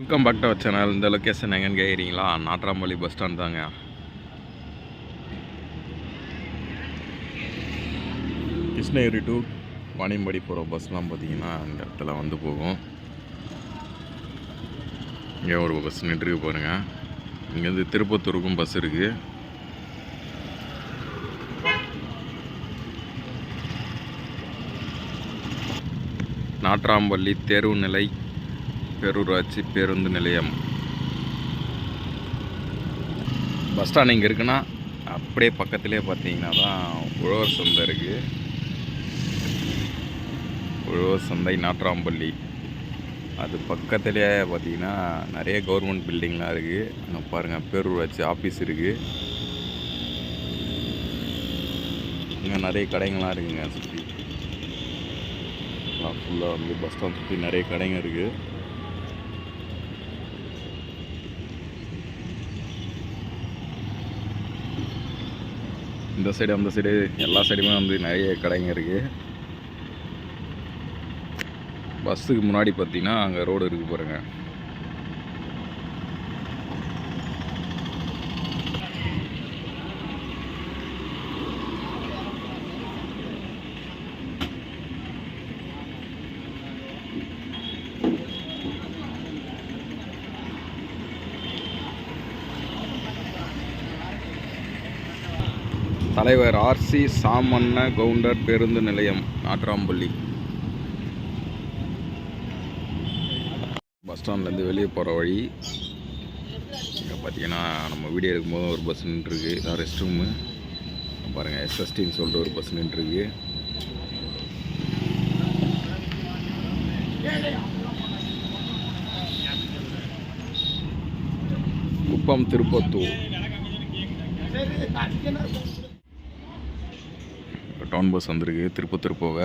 Welcome back to our channel இந்த location எங்கன்னு கேட்குறீங்களா நாட்ராம்பள்ளி பஸ் ஸ்டாண்ட் தாங்க. கிருஷ்ணகிரி டு வாணியம்பாடி போகிற பஸ்லாம் பார்த்தீங்கன்னா இந்த இடத்துல வந்து போகும். இங்கே ஒரு பஸ் நின்றுருக்கு பாருங்கள் இங்கேருந்து திருப்பத்தூருக்கும் பஸ் இருக்குது நாட்ராம்பள்ளி தேர்வு நிலை பேரூராட்சி பேருந்து நிலையம். பஸ் ஸ்டாண்ட் இங்கே இருக்குன்னா அப்படியே பக்கத்துலேயே பார்த்தீங்கன்னா தான் உழவர் சந்தை இருக்குது உழவர் சந்தை நாட்ராம்பள்ளி அது பக்கத்துலேயே பார்த்தீங்கன்னா நிறைய கவர்மெண்ட் பில்டிங்லாம் இருக்குது அங்கே பாருங்கள் பேரூராட்சி ஆஃபீஸ் இருக்குது இங்கே நிறைய கடைங்கள்லாம் இருக்குங்க சுற்றி ஃபுல்லாக வந்து பஸ் ஸ்டாண்ட் சுற்றி நிறைய கடைங்க இருக்குது இந்த சைடு அந்த சைடு எல்லா சைடுமே வந்து நிறைய கடைங்க இருக்குது பஸ்ஸுக்கு முன்னாடி பார்த்தீங்கன்னா அங்கே ரோடு இருக்கு பாருங்க. தலைவர் ஆர்சி சாமண்ண கவுண்டர் பேருந்து நிலையம் நாட்ராம்பள்ளி பஸ் ஸ்டாண்ட்லேருந்து வெளியே போகிற வழி. இங்கே பார்த்தீங்கன்னா நம்ம வீடியோ எடுக்கும்போது ஒரு பஸ் நின்றுருக்கு. இதான் ரெஸ்ட் ரூமு பாருங்கள் எஸ்எஸ்டின்னு சொல்லிட்டு ஒரு பஸ் நின்றுருக்கு. குப்பம் திருப்பத்தூர். டவுன் பஸ் வந்திருக்கு திருப்பத்தூர் போக.